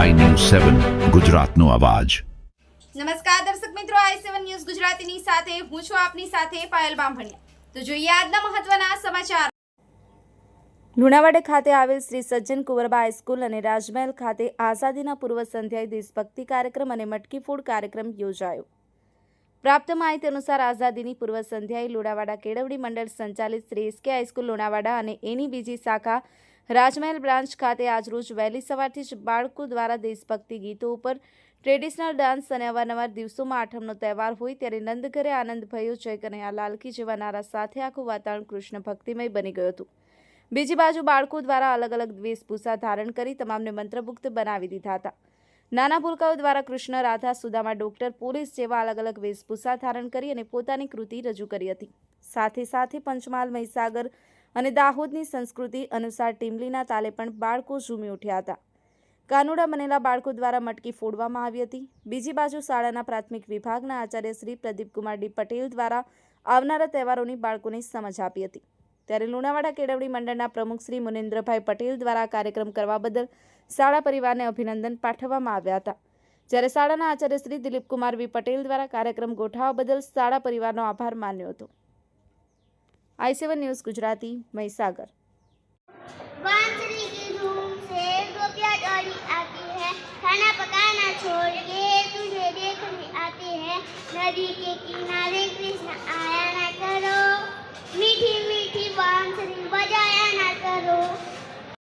સેવન ગુજરાતનો અવાજ. નમસ્કાર દર્શક મિત્રો આઈ સેવન ન્યૂઝ ગુજરાતીની સાથે હું છું આપની સાથે પાયલ બામભણિયા. તો જોઈએ આજના મહત્વના સમાચાર. લુણાવાડા ખાતે આવેલ શ્રી સજ્જન કુંવરબા હાઈસ્કૂલ અને રાજમહેલ ખાતે આઝાદીના પૂર્વ સંધ્યાએ દેશભક્તિ કાર્યક્રમ અને મટકી ફૂડ કાર્યક્રમ યોજાયો. પ્રાપ્ત માહિતી અનુસાર આઝાદીની પૂર્વ સંધ્યાએ લુણાવાડા કેળવણી મંડળ સંચાલિત શ્રી એસકે હાઈસ્કૂલ લુણાવાડા અને એની બીજી શાખા રાજમહેલ બ્રાન્ચ ખાતે આજરોજ વહેલી સવારથી જ બાળકો દ્વારા દેશભક્તિ ગીતો ઉપર ટ્રેડિશનલ ડાન્સ અને અવારનવાર દિવસોમાં આઠમનો તહેવાર હોય ત્યારે નંદઘરે આનંદ ભયો જય કનૈયા લાલકી જેવા નારા સાથે આખું વાતાવરણ કૃષ્ણ ભક્તિમય બની ગયું હતું. બીજી બાજુ બાળકો દ્વારા અલગ અલગ વેશભૂષા ધારણ કરી તમામને મંત્રમુગ્ધ બનાવી દીધા હતા. નાના ભૂલકાઓ દ્વારા કૃષ્ણ રાધા સુદામા ડોક્ટર પોલીસ જેવા અલગ અલગ વેશભૂષા ધારણ કરી અને પોતાની કૃતિ રજૂ કરી હતી. સાથે સાથે પંચમહાલ મહીસાગર અને દાહોદની સંસ્કૃતિ અનુસાર ટીમલીના તાલે પણ બાળકો ઝૂમી ઉઠ્યા હતા. કાનુડા બનેલા બાળકો દ્વારા મટકી ફોડવામાં આવી હતી. બીજી બાજુ શાળાના પ્રાથમિક વિભાગના આચાર્ય શ્રી પ્રદીપકુમાર ડી પટેલ દ્વારા આવનારા તહેવારોની બાળકોને સમજ આપી હતી. ત્યારે લુણાવાડા કેળવણી મંડળના પ્રમુખ શ્રી મુનેન્દ્રભાઈ પટેલ દ્વારા કાર્યક્રમ કરવા બદલ શાળા પરિવારને અભિનંદન પાઠવવામાં આવ્યા હતા. જ્યારે શાળાના આચાર્ય શ્રી દિલીપકુમાર વી પટેલ દ્વારા કાર્યક્રમ ગોઠવવા બદલ શાળા પરિવારનો આભાર માન્યો હતો. I seven news Gujarati Mahisagar बांसुरी की धूम से गोपियाँ डोली आती है खाना पकाना छोड़ के तुझे देखने आते हैं नदी के किनारे